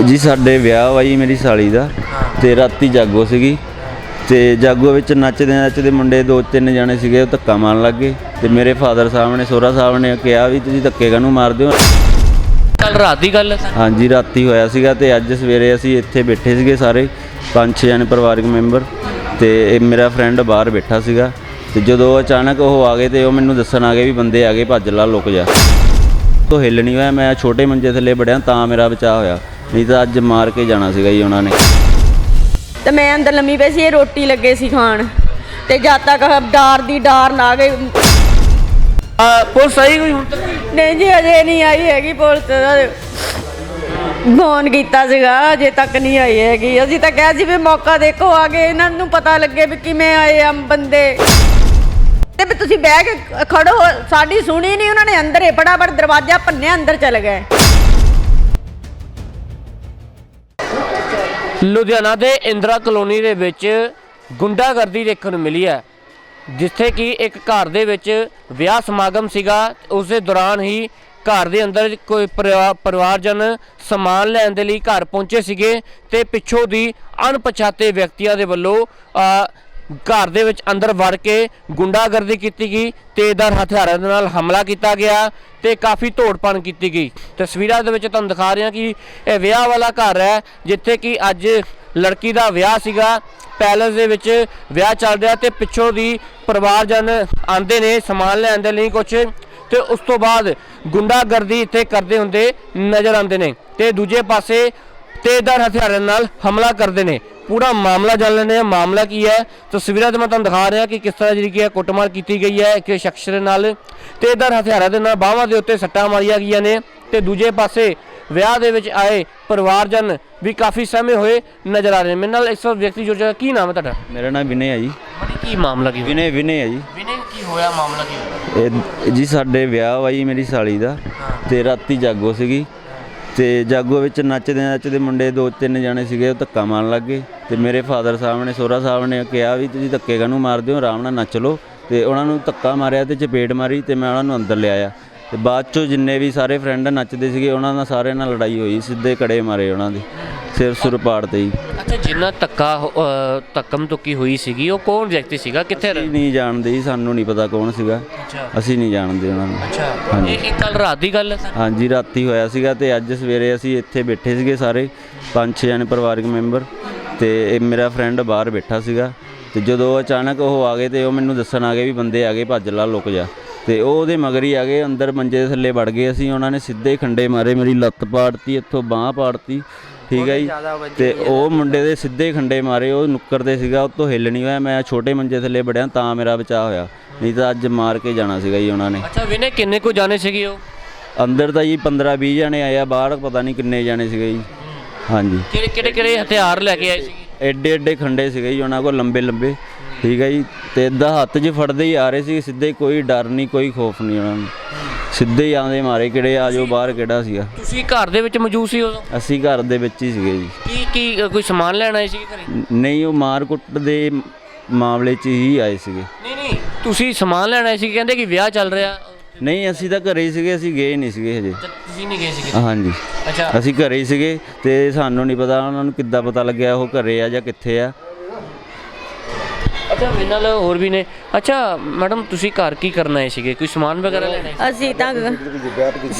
ਜੀ ਸਾਡੇ ਵਿਆਹ ਵਾਈ ਮੇਰੀ ਸਾਲੀ ਦਾ ਤੇ ਰਾਤੀ ਜਾਗੋ ਸੀਗੀ ਤੇ ਜਾਗੋ ਵਿੱਚ ਨੱਚਦੇ ਨੱਚਦੇ ਮੁੰਡੇ ਦੋ ਤਿੰਨ ਜਾਣੇ ਸੀਗੇ ਉਹ ਧੱਕਾ ਮਾਰਨ ਲੱਗੇ ਤੇ ਮੇਰੇ ਫਾਦਰ ਸਾਹਿਬ ਨੇ ਸੋਹਰਾ ਸਾਹਿਬ ਨੇ ਕਿਹਾ ਵੀ ਤੁਸੀਂ ਧੱਕੇ ਕਾਹਨੂੰ ਮਾਰਦੇ ਹੋ? ਕੱਲ ਰਾਤ ਦੀ ਗੱਲ ਹੈ ਹਾਂਜੀ ਰਾਤੀ ਹੋਇਆ ਸੀਗਾ ਤੇ ਅੱਜ ਸਵੇਰੇ ਅਸੀਂ ਇੱਥੇ ਬੈਠੇ ਸੀਗੇ ਸਾਰੇ ਪੰਜ ਛੇ ਜਣੇ ਪਰਿਵਾਰਕ ਮੈਂਬਰ ਤੇ ਇਹ ਮੇਰਾ ਫਰੈਂਡ ਬਾਹਰ ਬੈਠਾ ਸੀਗਾ ਤੇ ਜਦੋਂ ਅਚਾਨਕ ਉਹ ਆ ਗਏ ਤੇ ਉਹ ਮੈਨੂੰ ਦੱਸਣ ਆ ਗਏ ਵੀ ਬੰਦੇ ਆ ਗਏ ਭੱਜ ਲਾ ਲੁਕ ਜਾ। ਤੋਂ ਹਿੱਲ ਨਹੀਂ ਹੋਇਆ ਮੈਂ ਛੋਟੇ ਮੰਜੇ ਥੱਲੇ ਵੜਿਆ ਤਾਂ ਮੇਰਾ ਬਚਾਅ ਹੋਇਆ। ਨਹੀਂ ਤਾਂ ਅੱਜ ਮਾਰ ਕੇ ਜਾਣਾ ਸੀਗਾ ਜੀ ਉਹਨਾਂ ਨੇ। ਤੇ ਮੈਂ ਅੰਦਰ ਲੰਮੀ ਪਈ ਸੀ ਇਹ ਰੋਟੀ ਲੱਗੇ ਸੀ ਖਾਣ। ਤੇ ਜਦ ਤੱਕ ਡਾਰ ਦੀ ਡਾਰ ਨਾ ਗਈ ਪੁਲਿਸ ਆਈ ਕੋਈ ਹੁਣ ਤੱਕ? ਨਹੀਂ ਜੀ ਅਜੇ ਨਹੀਂ ਆਈ ਹੈਗੀ ਪੁਲਿਸ। ਫੋਨ ਕੀਤਾ ਸੀਗਾ ਅਜੇ ਤੱਕ ਨਹੀਂ ਆਈ ਹੈਗੀ। ਅਸੀਂ ਤਾਂ ਕਿਹਾ ਸੀ ਵੀ ਮੌਕਾ ਦੇਖੋ ਆ ਕੇ ਇਹਨਾਂ ਨੂੰ ਪਤਾ ਲੱਗੇ ਵੀ ਕਿਵੇਂ ਆਏ ਆ ਬੰਦੇ। ਤੇ ਵੀ ਤੁਸੀਂ ਬਹਿ ਕੇ ਖੜੋ ਸਾਡੀ ਸੁਣੀ ਨਹੀਂ ਉਹਨਾਂ ਨੇ ਅੰਦਰ ਹੀ ਫਟਾਫਟ ਦਰਵਾਜ਼ਾ ਭੰਨਿਆ ਅੰਦਰ ਚਲੇ ਗਏ। ਲੁਧਿਆਣਾ ਦੇ ਇੰਦਰਾ ਕਲੋਨੀ ਦੇ ਵਿੱਚ ਗੁੰਡਾਗਰਦੀ ਦੇਖਣ ਨੂੰ ਮਿਲੀ ਹੈ, ਜਿੱਥੇ ਕਿ ਇੱਕ ਘਰ ਦੇ ਵਿੱਚ ਵਿਆਹ ਸਮਾਗਮ ਸੀਗਾ। ਉਸ ਦੇ ਦੌਰਾਨ ਹੀ ਘਰ ਦੇ ਅੰਦਰ ਕੋਈ ਪਰਿਵਾ- ਪਰਿਵਾਰਜਨ ਸਮਾਨ ਲੈਣ ਦੇ ਲਈ ਘਰ ਪਹੁੰਚੇ ਸੀਗੇ ਤੇ ਪਿੱਛੋਂ ਦੀ ਅਣਪਛਾਤੇ ਵਿਅਕਤੀਆਂ ਦੇ ਵੱਲੋਂ ਘਰ ਦੇ ਵਿੱਚ ਅੰਦਰ ਵੜ ਕੇ ਗੁੰਡਾਗਰਦੀ ਕੀਤੀ ਗਈ ਤੇਜ਼ਦਾਰ ਹਥਿਆਰਾਂ ਦੇ ਨਾਲ ਹਮਲਾ ਕੀਤਾ ਗਿਆ ਤੇ ਕਾਫੀ ਤੋੜਪਾਣ ਕੀਤੀ ਗਈ। ਤਸਵੀਰਾਂ ਦੇ ਵਿੱਚ ਤੁਹਾਨੂੰ ਦਿਖਾ ਰਿਹਾ ਕਿ ਇਹ ਵਿਆਹ ਵਾਲਾ ਘਰ ਹੈ, ਜਿੱਥੇ ਕਿ ਅੱਜ ਲੜਕੀ ਦਾ ਵਿਆਹ ਸੀਗਾ। ਪੈਲਸ ਦੇ ਵਿੱਚ ਵਿਆਹ ਚੱਲ ਰਿਹਾ ਤੇ ਪਿੱਛੋਂ ਦੀ ਪਰਿਵਾਰਜਨ ਆਂਦੇ ਨੇ, ਸਮਾਨ ਲੈਣ ਦੇ ਲਈ ਕੁਝ ਤੇ ਉਸ ਤੋਂ ਬਾਅਦ ਗੁੰਡਾਗਰਦੀ ਇੱਥੇ ਕਰਦੇ ਹੁੰਦੇ ਨਜ਼ਰ ਆਉਂਦੇ ਨੇ। ਤੇ ਦੂਜੇ ਪਾਸੇ ਤੇਜ਼ਦਾਰ ਹਥਿਆਰਾਂ ਨਾਲ ਹਮਲਾ ਕਰਦੇ ਨੇ। ਪੂਰਾ ਮਾਮਲਾ ਜਾਣ ਲੈਂਦੇ ਹਾਂ। ਮਾਮਲਾ ਕੀ ਹੈ? ਤਸਵੀਰਾਂ ਤੇ ਮੈਂ ਤੁਹਾਨੂੰ ਦਿਖਾ ਰਿਹਾ ਕਿ ਕਿਸ ਤਰ੍ਹਾਂ ਜਿਹੜੀ ਕੀ ਹੈ ਕੁੱਟਮਾਰ ਕੀਤੀ ਗਈ ਹੈ। ਇੱਕ ਸ਼ਖਸ ਦੇ ਨਾਲ ਤੇਜ਼ਦਾਰ ਹਥਿਆਰਾਂ ਦੇ ਨਾਲ ਬਾਹਾਂ ਦੇ ਉੱਤੇ ਸੱਟਾਂ ਮਾਰੀਆਂ ਗਈਆਂ ਨੇ ਤੇ ਦੂਜੇ ਪਾਸੇ ਵਿਆਹ ਦੇ ਵਿੱਚ ਆਏ ਪਰਿਵਾਰਜਨ ਵੀ ਕਾਫੀ ਸਹਿਮੇ ਹੋਏ ਨਜ਼ਰ ਆ ਰਹੇ ਨੇ। ਮੇਰੇ ਨਾਲ ਇਸ ਵਕਤ ਵਿਅਕਤੀ ਜੁੜ ਜਾਏਗਾ ਕੀ ਨਾਮ ਹੈ ਤੁਹਾਡਾ? ਮੇਰਾ ਨਾਮ ਵਿਨੇ ਹੈ ਜੀ। ਕੀ ਮਾਮਲਾ ਕੀ ਵਿਨੇ ਵਿਨੇ ਹੈ ਜੀ। ਵਿਨੇ ਕੀ ਹੋਇਆ? ਮਾਮਲਾ ਕੀ ਹੋਇਆ? ਇਹ ਜੀ ਸਾਡੇ ਵਿਆਹ ਵਾਈ ਮੇਰੀ ਸਾਲੀ ਦਾ ਤੇ ਰਾਤੀ ਜਾਗੋ ਸੀਗੀ। ਤੇ ਜਾਗੋ ਵਿੱਚ ਨੱਚਦੇ ਨੱਚਦੇ ਮੁੰਡੇ ਦੋ ਤਿੰਨ ਜਾਣੇ ਸੀਗੇ, ਉਹ ਧੱਕਾ ਮਾਰਨ ਲੱਗੇ ਤੇ ਮੇਰੇ ਫਾਦਰ ਸਾਹਿਬ ਨੇ, ਸੋਹਰਾ ਸਾਹਿਬ ਨੇ ਕਿਹਾ ਵੀ ਤੁਸੀਂ ਧੱਕੇ ਕਾਹਨੂੰ ਮਾਰਦੇ ਹੋ? ਆਰਾਮ ਨਾਲ ਨੱਚ ਲਓ। ਤੇ ਉਹਨਾਂ ਨੂੰ ਧੱਕਾ ਮਾਰਿਆ ਤੇ ਚਪੇੜ ਮਾਰੀ ਤੇ ਮੈਂ ਉਹਨਾਂ ਨੂੰ ਅੰਦਰ ਲਿਆਇਆ। ਤੇ ਬਾਅਦ ਚੋਂ ਜਿੰਨੇ ਵੀ ਸਾਰੇ ਫਰੈਂਡ ਨੱਚਦੇ ਸੀਗੇ, ਉਹਨਾਂ ਨਾਲ ਸਾਰਿਆਂ ਨਾਲ ਲੜਾਈ ਹੋਈ, ਸਿੱਧੇ ਕੜੇ ਮਾਰੇ ਉਹਨਾਂ ਦੇ, ਸਿਰ ਸੁਰ ਪਾੜ ਤੇ ਹੀ। ਅੱਛਾ ਜਿੰਨਾ ਧੱਕਾ ਧੱਕਮ ਤੁੱਕੀ ਹੋਈ ਸੀਗੀ ਉਹ ਕੌਣ ਵਿਅਕਤੀ ਸੀਗਾ? ਕਿੱਥੇ ਅਸੀਂ ਨਹੀਂ ਜਾਣਦੇ ਜੀ ਸਾਨੂੰ ਨਹੀਂ ਪਤਾ ਕੌਣ ਸੀਗਾ। ਅੱਛਾ। ਅਸੀਂ ਨਹੀਂ ਜਾਣਦੇ ਉਹਨਾਂ ਨੂੰ। ਅੱਛਾ। ਇਹ ਇਹ ਕੱਲ ਰਾਤ ਦੀ ਗੱਲ ਹੈ ਸਰ? ਹਾਂਜੀ ਰਾਤੀ ਹੋਇਆ ਸੀਗਾ ਤੇ ਅੱਜ ਸਵੇਰੇ ਅਸੀਂ ਇੱਥੇ ਬੈਠੇ ਸੀਗੇ ਸਾਰੇ ਪੰਜ ਛੇ ਜਣੇ ਪਰਿਵਾਰਕ ਮੈਂਬਰ ਤੇ ਇਹ ਮੇਰਾ ਫਰੈਂਡ ਬਾਹਰ ਬੈਠਾ ਸੀਗਾ। ਤੇ ਜਦੋਂ ਅਚਾਨਕ ਉਹ ਆ ਗਏ ਤੇ ਉਹ ਮੈਨੂੰ ਦੱਸਣ ਆ ਗਏ ਵੀ ਬੰਦੇ ਆ ਗਏ ਭੱਜ ਲਾ ਲੁਕ ਜਾ। ਤੇ ਉਹ ਉਹਦੇ ਮਗਰ ਹੀ ਆ ਗਏ ਅੰਦਰ ਮੰਜੇ ਦੇ ਥੱਲੇ ਵੜ ਗਏ ਅਸੀਂ ਉਹਨਾਂ ਨੇ ਸਿੱਧੇ ਖੰਡੇ ਮਾਰੇ ਮੇਰੀ ਲੱਤ ਪਾੜਤੀ ਇੱਥੋਂ ਬਾਹ ਪਾੜਤੀ। ਠੀਕ ਹੈ ਜੀ। ਤੇ ਉਹ ਮੁੰਡੇ ਦੇ ਸਿੱਧੇ ਖੰਡੇ ਮਾਰੇ ਉਹ ਨੁੱਕਰ ਤੇ ਸੀਗਾ ਉਹ ਤੋਂ ਹਿੱਲ ਨਹੀਂ ਹੋਇਆ ਮੈਂ ਛੋਟੇ ਮੰਜੇ ਥੱਲੇ ਵੜਿਆ ਤਾਂ ਮੇਰਾ ਬਚਾਅ ਹੋਇਆ। ਨਹੀਂ ਤਾਂ ਅੱਜ ਮਾਰ ਕੇ ਜਾਣਾ ਸੀਗਾ ਜੀ ਉਹਨਾਂ ਨੇ। ਅੱਛਾ ਵਿਨੇ ਕਿੰਨੇ ਕੋ ਜਾਣੇ ਸੀਗੇ ਉਹ? ਅੰਦਰ ਤਾਂ ਜੀ 15 20 ਜਣੇ ਆਏ ਆ ਬਾਹਰ ਪਤਾ ਨਹੀਂ ਕਿੰਨੇ ਜਣੇ ਸੀਗੇ ਜੀ। ਹਾਂਜੀ। ਕਿਹੜੇ ਕਿਹੜੇ ਕਿਹੜੇ ਹਥਿਆਰ ਲੈ ਕੇ ਆਏ ਸੀਗੇ? ਐਡੇ ਐਡੇ ਖੰਡੇ ਸੀਗੇ ਜੀ ਉਹਨਾਂ ਕੋਲ ਲੰਬੇ ਲੰਬੇ। ਠੀਕ ਹੈ ਜੀ। ਤੇ ਇਦਾਂ ਹੱਥ 'ਚ ਫੜਦੇ ਹੀ ਆ ਰਹੇ ਸੀ ਸਿੱਧੇ ਕੋਈ ਡਰ ਨਹੀਂ ਕੋਈ ਖੋਫ ਨਹੀਂ ਉਹਨਾਂ ਨੂੰ। ਸਿੱਧੇ ਹੀ ਆਂਦੇ ਮਾਰੇ ਕਿਹੜੇ ਆ ਜੋ ਬਾਹਰ ਕਿਹੜਾ ਸੀਗਾ। ਤੁਸੀਂ ਘਰ ਦੇ ਵਿੱਚ ਮੌਜੂਦ ਸੀ ਉਦੋਂ? ਅਸੀਂ ਘਰ ਦੇ ਵਿੱਚ ਹੀ ਸੀਗੇ ਜੀ। ਕੀ ਕੀ ਅ, ਕੋਈ ਸਮਾਨ ਲੈਣ ਆਏ ਸੀਗੇ ਘਰੇ? ਨਹੀਂ ਉਹ ਮਾਰ ਕੁੱਟ ਦੇ ਮਾਮਲੇ 'ਚ ਹੀ ਆਏ ਸੀਗੇ। ਨਹੀਂ ਨਹੀਂ ਤੁਸੀਂ ਸਮਾਨ ਲੈਣ ਆਏ ਸੀ ਕਹਿੰਦੇ ਕਿ ਵਿਆਹ ਚੱਲ ਰਿਹਾ। ਨਹੀਂ ਅਸੀਂ ਤਾਂ ਘਰੇ ਹੀ ਸੀਗੇ ਅਸੀਂ ਗਏ ਨਹੀਂ ਸੀਗੇ ਹਜੇ। ਤੇ ਤੁਸੀਂ ਨਹੀਂ ਗਏ ਸੀਗੇ? ਹਾਂਜੀ। ਅੱਛਾ। ਅਸੀਂ ਘਰੇ ਹੀ ਸੀਗੇ ਤੇ ਸਾਨੂੰ ਨਹੀਂ ਪਤਾ ਉਹਨਾਂ ਨੂੰ ਕਿੱਦਾਂ ਪਤਾ ਲੱਗਿਆ ਉਹ ਘਰੇ ਆ ਜਾਂ ਕਿੱਥੇ ਆ। ਅੱਛਾ, ਮੇਰੇ ਨਾਲ ਹੋਰ ਵੀ ਨੇ। ਅੱਛਾ, ਮੈਡਮ, ਤੁਸੀਂ ਘਰ ਕੀ ਕਰਨ ਆਏ ਸੀਗੇ? ਕੋਈ ਸਮਾਨ ਵਗੈਰਾ ਲੈਣਾ ਸੀ ਅਸੀਂ ਤਾਂ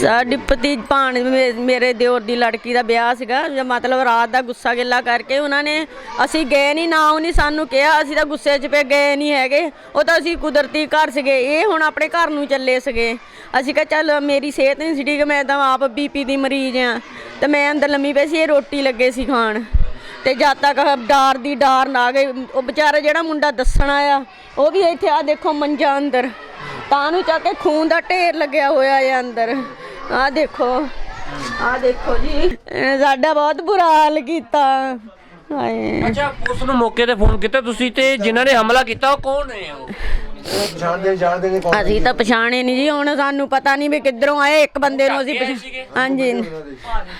ਸਾਡੀ ਭਤੀਜ ਭਾਣ ਮੇਰੇ ਦਿਓਰ ਦੀ ਲੜਕੀ ਦਾ ਵਿਆਹ ਸੀਗਾ। ਮਤਲਬ ਰਾਤ ਦਾ ਗੁੱਸਾ ਗਿੱਲਾ ਕਰਕੇ ਉਹਨਾਂ ਨੇ ਅਸੀਂ ਗਏ ਨਹੀਂ ਨਾ ਉਹਨੇ ਸਾਨੂੰ ਕਿਹਾ। ਅਸੀਂ ਤਾਂ ਗੁੱਸੇ 'ਚ ਪਏ, ਗਏ ਨਹੀਂ ਹੈਗੇ। ਉਹ ਤਾਂ ਅਸੀਂ ਕੁਦਰਤੀ ਘਰ ਸੀਗੇ। ਇਹ ਹੁਣ ਆਪਣੇ ਘਰ ਨੂੰ ਚੱਲੇ ਸੀਗੇ। ਅਸੀਂ ਕਿਹਾ, ਚੱਲ ਮੇਰੀ ਸਿਹਤ ਨਹੀਂ ਸੀ ਠੀਕ, ਮੈਂ ਤਾਂ ਆਪ ਬੀਪੀ ਦੀ ਮਰੀਜ਼ ਆ। ਤੇ ਮੈਂ ਅੰਦਰ ਲੰਮੀ ਪਈ ਸੀ, ਇਹ ਰੋਟੀ ਲੱਗੇ ਸੀ ਖਾਣ। ਤੇ ਜਦ ਤੱਕ ਡਾਰ ਦੀ ਡਾਰ ਨਾ ਗਏ ਉਹ ਵਿਚਾਰਾ ਜਿਹੜਾ ਮੁੰਡਾ ਦੱਸਣ ਆਇਆ, ਉਹ ਵੀ ਇੱਥੇ ਆ ਦੇਖੋ ਮੰਜਾ ਅੰਦਰ। ਤਾਂ ਨੂੰ ਚੱਕ ਕੇ ਖੂਨ ਦਾ ਢੇਰ ਲੱਗਿਆ ਹੋਇਆ ਹੈ ਅੰਦਰ। ਆ ਦੇਖੋ ਆ ਦੇਖੋ ਜੀ। ਸਾਡਾ ਬਹੁਤ ਬੁਰਾ ਹਾਲ ਕੀਤਾ। ਹਾਏ। ਅੱਛਾ, ਪੁਲਿਸ ਨੂੰ ਮੌਕੇ ਤੇ ਫੋਨ ਕੀਤਾ ਤੁਸੀਂ ਤੇ ਜਿਨ੍ਹਾਂ ਨੇ ਹਮਲਾ ਕੀਤਾ, ਉਹ ਕੌਣ ਨੇ ਉਹ? ਅਸੀਂ ਤਾਂ ਪਛਾਣੇ ਨਹੀਂ ਜੀ ਹੁਣ ਸਾਨੂੰ ਪਤਾ ਨਹੀਂ ਵੀ ਕਿੱਧਰੋਂ ਆਏ ਇੱਕ ਬੰਦੇ ਨੂੰ ਅਸੀਂ ਪਛਾਣ-? ਹਾਂਜੀ।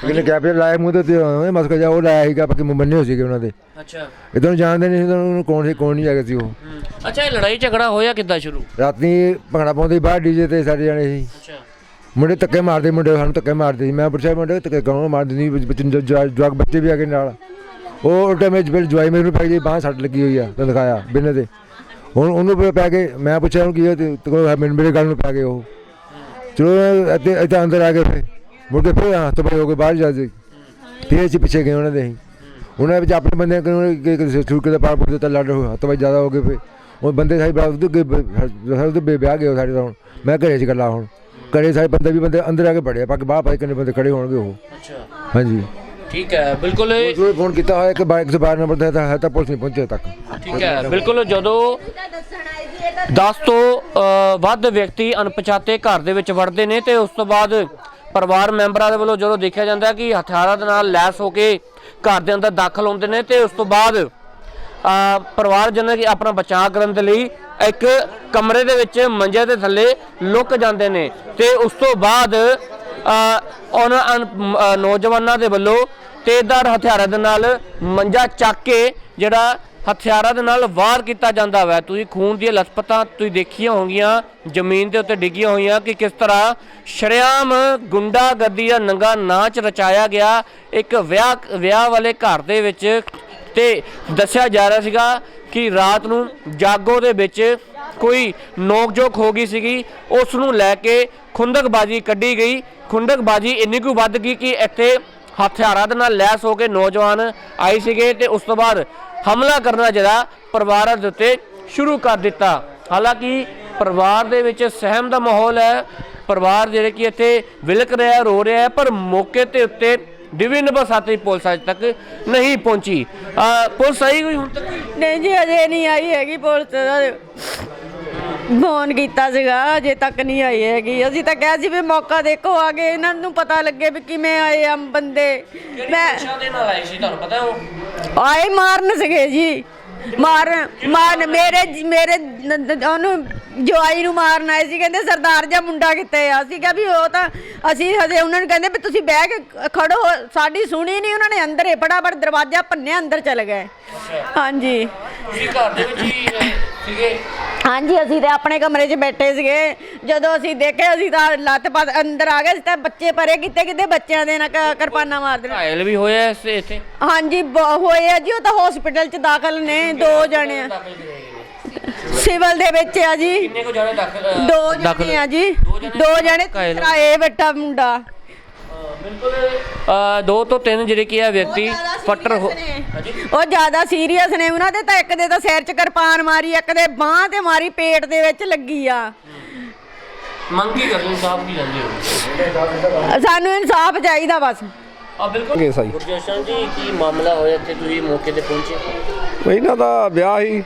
ਕਿਨੇ ਕੈਪੇ ਲਾਇਆ ਮੂੰਹ ਤੇ ਤੇ ਉਹਨੇ ਮਸਕਾ ਜਾ ਉਹ ਲਾਇਆ ਸੀਗਾ ਬਾਕੀ ਮੂੰਹ ਬੰਨੇ ਹੋ ਸੀਗੇ ਉਹਨਾਂ ਦੇ। ਅੱਛਾ। ਇਦੋਂ ਨੂੰ ਜਾਣਦੇ ਨਹੀਂ ਸੀ ਤਾਂ ਉਹਨੂੰ ਕੌਣ ਸੀ ਕੌਣ ਨਹੀਂ ਹੈਗਾ ਸੀ ਉਹ। ਅੱਛਾ ਇਹ ਲੜਾਈ ਝਗੜਾ ਹੋਇਆ ਕਿੱਦਾਂ ਸ਼ੁਰੂ? ਰਾਤੀ ਭੰਗੜਾ ਪਾਉਂਦੇ ਸੀ ਬਾਹਰ ਡੀਜੇ ਤੇ ਸਾਰੇ ਜਾਣੇ ਸੀ। ਅੱਛਾ। ਮੁੰਡੇ ਧੱਕੇ ਮਾਰਦੇ ਮੁੰਡੇ ਸਾਨੂੰ ਧੱਕੇ ਮਾਰਦੇ ਸੀ। ਮੈਂ ਪੁੱਛਿਆ ਮੁੰਡੇ ਧੱਕੇ ਕੌਣ ਮਾਰਦੇ ਨਹੀਂ? ਬੱਚੇ ਜਵਾਕ ਬੱਚੇ ਵੀ ਆ ਗਏ ਨਾਲ। ਉਹ ਉਲਟਾ ਮੇਰੇ ਬਿਲ ਜਵਾਈ ਮੈਨੂੰ ਪੈ ਗਈ ਬਾਹ ਸੱਟ ਲੱਗੀ ਹੋਈ ਆ ਤਾਂ ਦਿਖਾਇਆ ਬਿੰਨੇ ਤੇ। ਹੁਣ ਉਹਨੂੰ ਪੈ- ਪੈ ਗਏ ਮੈਂ ਪੁੱਛਿਆ ਉਹਨੂੰ ਕੀ ਹੋਇਆ ਤੇ ਤੇ ਮੈਨੂੰ ਮੇਰੇ ਗੱਲ ਨੂੰ ਪੈ ਗਏ ਉਹ। ਚਲੋ ਇੱਥੇ ਇੱਥੇ ਅੰਦਰ ਆ ਗਏ ਫਿਰ ਮੁੜ ਕੇ ਫਿਰ ਹੱਥ ਪਾਈ ਹੋ ਕੇ ਬਾਹਰ ਜਾ ਕੇ ਫਿਰ ਅਸੀਂ ਪਿੱਛੇ ਗਏ ਉਹਨਾਂ ਦੇ ਅਸੀਂ। ਉਹਨਾਂ ਵਿੱਚ ਆਪਣੇ ਬੰਦੇ ਕਿ ਛੁਟਕੇ ਦਾ ਪਾਰ ਪੁੱਟਦੇ ਤਾਂ ਲੜ ਹੱਥ ਜ਼ਿਆਦਾ ਹੋ ਗਏ ਫਿਰ। ਉਹ ਬੰਦੇ ਸਾਰੇ ਬਰਾਬਰ ਦੇ ਸਾਰੇ ਦੇ ਵਿਆਹ ਗਏ ਸਾਡੇ ਤਾਂ ਹੁਣ। ਮੈਂ ਘਰੇ ਚ ਇਕੱਲਾ ਹੁਣ। ਘਰੇ ਸਾਰੇ ਬੰਦੇ ਵੀ ਬੰਦੇ ਅੰਦਰ ਆ ਕੇ ਬੜੇ ਪਾ ਕੇ ਬਾਹਰ ਪਾਈ ਕਿੰਨੇ ਬੰਦੇ ਖੜੇ ਹੋਣਗੇ ਉਹ। ਅੱਛਾ। ਹਾਂਜੀ। ਠੀਕ ਹੈ ਬਿਲਕੁਲ ਜੋ ਫੋਨ ਕੀਤਾ ਹੋਇਆ ਕਿ ਬਾਈਕ 112 ਨੰਬਰ ਤੇ ਹੈ ਤਾਂ ਪੁਲਿਸ ਨਹੀਂ ਪਹੁੰਚੇ ਤੱਕ। ਠੀਕ ਹੈ ਬਿਲਕੁਲ ਜਦੋਂ 10 ਤੋਂ ਅ, ਵੱਧ ਵਿਅਕਤੀ ਅਣਪਛਾਤੇ ਘਰ ਦੇ ਵਿੱਚ ਵੜਦੇ ਨੇ ਤੇ ਉਸ ਤੋਂ ਬਾਅਦ ਪਰਿਵਾਰ ਮੈਂਬਰਾਂ ਦੇ ਵੱਲੋਂ ਜਦੋਂ ਦੇਖਿਆ ਜਾਂਦਾ ਹੈ ਕਿ ਹਥਿਆਰਾਂ ਦੇ ਨਾਲ ਲੈਸ ਹੋ ਕੇ ਘਰ ਦੇ ਅੰਦਰ ਦਾਖਲ ਹੁੰਦੇ ਨੇ ਤੇ ਉਸ ਤੋਂ ਬਾਅਦ ਅ, ਪਰਿਵਾਰ ਜਨਾਂ ਕਿ ਆਪਣਾ ਬਚਾਅ ਕਰਨ ਦੇ ਲਈ ਇੱਕ ਕਮਰੇ ਦੇ ਵਿੱਚ ਮੰਜੇ ਦੇ ਥੱਲੇ ਲੁਕ ਜਾਂਦੇ ਨੇ ਤੇ ਉਸ ਤੋਂ ਬਾਅਦ ਉਹਨਾਂ ਅਣ- ਨੌਜਵਾਨਾਂ ਦੇ ਵੱਲੋਂ ਤੇਜ਼ਦਾਰ ਹਥਿਆਰਾਂ ਦੇ ਨਾਲ ਮੰਜਾ ਚੱਕ ਕੇ ਜਿਹੜਾ ਹਥਿਆਰਾਂ ਦੇ ਨਾਲ ਵਾਰ ਕੀਤਾ ਜਾਂਦਾ ਵੈ। ਤੁਸੀਂ ਖੂਨ ਦੀਆਂ ਲਸਪਤਾਂ ਤੁਸੀਂ ਦੇਖੀਆਂ ਹੋਣਗੀਆਂ, ਜ਼ਮੀਨ ਦੇ ਉੱਤੇ ਡਿੱਗੀਆਂ ਹੋਈਆਂ ਕਿ ਕਿਸ ਤਰ੍ਹਾਂ ਸ਼ਰੇਆਮ ਗੁੰਡਾਗਰਦੀ ਦਾ ਨੰਗਾ ਨਾਚ ਰਚਾਇਆ ਗਿਆ ਇੱਕ ਵਿਆਹ ਵਿਆਹ ਵਾਲੇ ਘਰ ਦੇ ਵਿੱਚ। ਤੇ ਦੱਸਿਆ ਜਾ ਰਿਹਾ ਸੀਗਾ ਕਿ ਰਾਤ ਨੂੰ ਜਾਗੋ ਦੇ ਵਿੱਚ ਕੋਈ ਨੋਕਝੋਕ ਹੋ ਗਈ ਸੀਗੀ ਉਸ ਨੂੰ ਲੈ ਕੇ ਖੁੰਦਕਬਾਜ਼ੀ ਕੱਢੀ ਗਈ। ਖੁੰਦਕਬਾਜ਼ੀ ਇੰਨੀ ਕੁ ਵੱਧ ਗਈ ਕਿ ਇੱਥੇ ਹਥਿਆਰਾਂ ਦੇ ਨਾਲ ਲੈਸ ਹੋ ਕੇ ਨੌਜਵਾਨ ਆਏ ਸੀਗੇ ਤੇ ਉਸ ਤੋਂ ਬਾਅਦ ਹਮਲਾ ਕਰਨਾ ਜਿਹੜਾ ਪਰਿਵਾਰਾਂ ਦੇ ਉੱਤੇ ਸ਼ੁਰੂ ਕਰ ਦਿੱਤਾ। ਹਾਲਾਂਕਿ ਪਰਿਵਾਰ ਦੇ ਵਿੱਚ ਸਹਿਮ ਦਾ ਮਾਹੌਲ ਹੈ, ਪਰਿਵਾਰ ਜਿਹੜੇ ਕਿ ਇੱਥੇ ਵਿਲਕ ਰਿਹਾ, ਰੋ ਰਿਹਾ ਪਰ ਮੌਕੇ ਤੇ ਉੱਤੇ ਡਿਵੀਜ਼ਨ ਨੰਬਰ 7 ਦੀ ਪੁਲਿਸ ਅਜੇ ਤੱਕ ਨਹੀਂ ਪਹੁੰਚੀ। ਪੁਲਿਸ ਆਈ ਕੋਈ ਹੁਣ ਤੱਕ? ਨਹੀਂ ਜੀ, ਅਜੇ ਨਹੀਂ ਆਈ ਹੈਗੀ ਪੁਲਿਸ। ਫੋਨ ਕੀਤਾ ਸੀਗਾ ਅਜੇ ਤੱਕ ਨਹੀਂ ਆਈ ਹੈਗੀ। ਅਸੀਂ ਤਾਂ ਕਿਹਾ ਸੀ ਵੀ ਮੌਕਾ ਦੇਖੋ ਆਗੇ ਇਹਨਾਂ ਨੂੰ ਪਤਾ ਲੱਗੇ ਵੀ ਕਿਵੇਂ ਆਏ ਆ ਬੰਦੇ। ਮੈਂ ਅੱਛਾ ਦੇ ਨਾਲ ਆਏ ਸੀ ਤੁਹਾਨੂੰ ਪਤਾ ਉਹ? ਆਏ ਮਾਰਨ ਸੀਗੇ ਜੀ। ਮਾਰ ਮਾਰ ਮੇਰੇ ਮੇਰੇ ਉਹਨੂੰ ਜਵਾਈ ਨੂੰ ਮਾਰਨ ਆਏ ਸੀ ਕਹਿੰਦੇ ਸਰਦਾਰ ਜਾਂ ਮੁੰਡਾ ਕਿੱਥੇ ਆ? ਅਸੀਂ ਕਿਹਾ ਵੀ ਉਹ ਤਾਂ ਅਸੀਂ ਹਜੇ ਉਹਨਾਂ ਨੂੰ ਕਹਿੰਦੇ ਵੀ ਤੁਸੀਂ ਬਹਿ ਕੇ ਖੜੋ ਸਾਡੀ ਸੁਣੀ ਨਹੀਂ ਉਹਨਾਂ ਨੇ ਅੰਦਰ ਫਟਾਫਟ ਦਰਵਾਜ਼ਾ ਭੰਨਿਆ ਅੰਦਰ ਚਲੇ ਗਏ। ਹਾਂਜੀ। ਤੁਸੀਂ ਘਰ ਦੇ ਵਿੱਚ ਹੀ ਸੀਗੇ? ਹਾਂਜੀ ਅਸੀਂ ਤੇ ਆਪਣੇ ਕਮਰੇ 'ਚ ਬੈਠੇ ਸੀਗੇ। ਜਦੋਂ ਅਸੀਂ ਦੇਖਿਆ ਅਸੀਂ ਤਾਂ ਲੱਤ ਪਾ ਅੰਦਰ ਆ ਗਏ। ਅਸੀਂ ਤਾਂ ਬੱਚੇ ਪਰੇ ਕਿਤੇ ਕਿਤੇ ਬੱਚਿਆਂ ਦੇ ਨਾਲ ਕ- ਕਿਰਪਾਨਾਂ ਮਾਰਦੇ ਨੇ ਘਾਇਲ ਵੀ ਹੋਇਆ ਇਸ ਇੱਥੇ? ਹਾਂਜੀ ਬ- ਹੋਏ ਆ ਜੀ ਉਹ ਤਾਂ ਹਸਪੀਟਲ 'ਚ ਦਾਖਲ ਨੇ ਦੋ ਜਣੇ ਆ। ਸਿਵਲ ਦੇ ਵਿੱਚ ਆ ਜੀ। ਕਿੰਨੇ ਕੋ ਜਾਣੇ ਦਾਖਲ ਅਹ, ਦੋ ਦਾਖਲ- ਜਣੇ ਆ ਜੀ। ਦੋ ਜਣੇ ਦੋ ਜਣੇ ਘਾਇਲ। ਬੈਠਾ ਮੁੰਡਾ। ਬਿਲਕੁਲ ਅਹ, ਦੋ ਤੋਂ ਤਿੰਨ ਜਿਹੜੇ ਕੀ ਆ ਵਿਅਕਤੀ ਫੱਟਰ ਹੋ ਉਹ ਜ਼ਿਆਦਾ ਸੀਰੀਅਸ ਨੇ। ਉਹਨਾਂ ਦੇ ਤਾਂ ਇੱਕ ਦੇ ਤਾਂ ਸਿਰ 'ਚ ਕਿਰਪਾਨ ਮਾਰੀ ਇੱਕ ਦੇ ਬਾਹ ਤੇ ਮਾਰੀ ਪੇਟ ਦੇ ਵਿੱਚ ਲੱਗੀ ਆ। ਮੰਗ ਕੀ ਕਰਦੇ ਹੋ? ਸਾਹਿਬ ਕੀ ਜਾਂਦੇ ਹੋ? ਸਾਨੂੰ ਇਨਸਾਫ ਚਾਹੀਦਾ ਬਸ। ਆ ਬਿਲਕੁਲ। ਗੁਰਜਸ਼ਨ ਜੀ ਕੀ ਮਾਮਲਾ ਹੋਇਆ ਇੱਥੇ? ਤੁਸੀਂ ਮੌਕੇ ਤੇ ਪਹੁੰਚੇ? ਇਹਨਾਂ ਦਾ ਵਿਆਹ ਸੀ।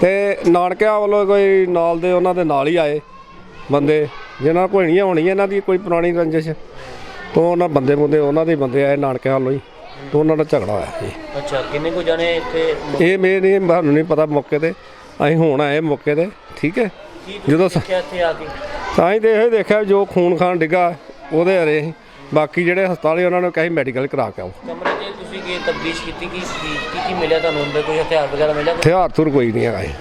ਤੇ ਨਾਨਕਿਆਂ ਵੱਲੋਂ ਕੋਈ ਨਾਲ ਦੇ ਉਹਨਾਂ ਦੇ ਨਾਲ ਹੀ ਆਏ ਬੰਦੇ। ਜਿਹਨਾਂ ਕੋਈ ਨਹੀਂ ਹੋਣੀ ਇਹਨਾਂ ਦੀ ਕੋਈ ਪੁਰਾਣੀ ਰੰਜਿਸ਼। ਤੋਂ ਉਹਨਾਂ ਬੰਦੇ ਬੰਦੇ ਉਹਨਾਂ ਦੇ ਬੰਦੇ ਆਏ ਨਾਨਕਿਆਂ ਵੱਲੋਂ ਹੀ ਤੋਂ ਉਹਨਾਂ ਦਾ ਝਗੜਾ ਹੋਇਆ ਸੀ। ਅੱਛਾ ਕਿੰਨੇ ਕੋ ਜਾਣੇ ਇੱਥੇ ਇਹ ਮੇਰੇ ਨਹੀਂ ਸਾਨੂੰ ਨਹੀਂ ਪਤਾ ਮੌਕੇ ਤੇ। ਅਸੀਂ ਹੁਣ ਆਏ ਮੌਕੇ ਤੇ ਠੀਕ ਹੈ? ਜਦੋਂ ਦੇਖਿਆ ਇੱਥੇ ਆ ਕੇ? ਤਾਂ ਹੀ ਤੇ ਇਹ ਦੇਖਿਆ ਵੀ ਜੋ ਖੂਨ ਖਾਨ ਡਿੱਗਾ ਉਹਦੇ ਹਰੇ ਬਾਕੀ ਜਿਹੜੇ ਹਸਪਤਾਲੇ ਉਹਨਾਂ ਨੂੰ ਕਹੀ ਮੈਡੀਕਲ ਕਰਾ ਕੇ ਆਓ। ਕਮਰੇ 'ਚ ਤੁਸੀਂ ਕੀ ਤਬਦੀਸ਼ ਕੀਤੀ? ਕੀ ਕੀ ਕੀ ਕੀ ਮਿਲਿਆ ਤੁਹਾਨੂੰ ਅੰਦਰ? ਕੋਈ ਹਥਿਆਰ ਵਗੈਰਾ ਮਿਲਿਆ ਕੋਈ ਹਥਿਆਰ ਤੁਰ ਕੋਈ ਨਹੀਂ ਹੈਗਾ ਜੀ।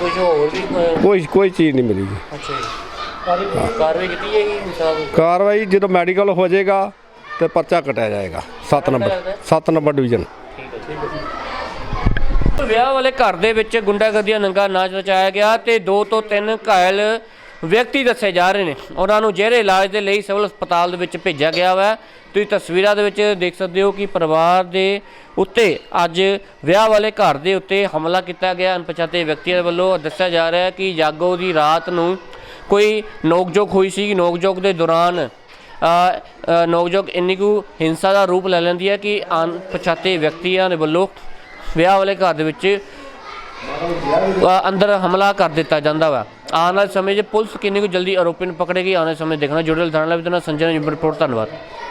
ਕੁਝ ਹੋਰ ਵੀ ਕੋਈ ਕੋਈ ਚੀਜ਼ ਨਹੀਂ ਮਿਲੀ ਜੀ। ਅੱਛਾ ਜੀ। ਕਾਰਵਾਈ ਕੀਤੀ ਜਾਏਗੀ ਇਨਸਾਫ? ਕਾਰਵਾਈ ਜਦੋਂ ਮੈਡੀਕਲ ਹੋ ਜਾਏਗਾ ਤੇ ਪਰਚਾ ਕਟਿਆ ਜਾਏਗਾ 7 ਨੰਬਰ 7 ਨੰਬਰ ਡਿਵੀਜ਼ਨ। ਵਿਆਹ ਵਾਲੇ ਘਰ ਦੇ ਵਿੱਚ ਗੁੰਡਾਗਰਦੀਆਂ ਨੰਗਾ ਨਾਚ ਰਚਾਇਆ ਗਿਆ ਤੇ ਦੋ ਤੋਂ ਤਿੰਨ ਘਾਇਲ ਵਿਅਕਤੀ ਦੱਸੇ ਜਾ ਰਹੇ ਨੇ। ਉਹਨਾਂ ਨੂੰ ਜਿਹੜੇ ਇਲਾਜ ਦੇ ਲਈ ਸਿਵਲ ਹਸਪਤਾਲ ਦੇ ਵਿੱਚ ਭੇਜਿਆ ਗਿਆ ਵਾ। ਤੁਸੀਂ ਤਸਵੀਰਾਂ ਦੇ ਵਿੱਚ ਦੇਖ ਸਕਦੇ ਹੋ ਕਿ ਪਰਿਵਾਰ ਦੇ ਉੱਤੇ ਅੱਜ ਵਿਆਹ ਵਾਲੇ ਘਰ ਦੇ ਉੱਤੇ ਹਮਲਾ ਕੀਤਾ ਗਿਆ। ਅਣਪਛਾਤੇ ਵਿਅਕਤੀਆਂ ਵੱਲੋਂ ਦੱਸਿਆ ਜਾ ਰਿਹਾ ਹੈ ਕਿ ਜਾਗੋ ਦੀ ਰਾਤ ਨੂੰ ਕੋਈ ਨੋਕਝੋਕ ਹੋਈ ਸੀ ਨੋਕਝੋਕ ਦੇ ਦੌਰਾਨ ਅ, ਨੋਕਝੋਕ ਇੰਨੀ ਕੁ ਹਿੰਸਾ ਦਾ ਰੂਪ ਲੈ ਲੈਂਦੀ ਹੈ ਕਿ ਅਣਪਛਾਤੇ ਵਿਅਕਤੀਆਂ ਦੇ ਵੱਲੋਂ ਵਿਆਹ ਵਾਲੇ ਘਰ ਦੇ ਵਿੱਚ ਅੰਦਰ ਹਮਲਾ ਕਰ ਦਿੱਤਾ ਜਾਂਦਾ ਵਾ। ਆਉਣ ਵਾਲੇ ਸਮੇਂ 'ਚ ਪੁਲਿਸ ਕਿੰਨੀ ਕੁ ਜਲਦੀ ਆਰੋਪੀ ਨੂੰ ਪਕੜੇਗੀ ਆਉਣ ਵਾਲੇ ਸਮੇਂ ਦੇਖਣਾ। ਜੁੜੇ ਥਾਣਾ ਲਈ ਵੀ ਸੰਜੇ ਨੇ ਰਿਪੋਰਟ ਧੰਨਵਾਦ।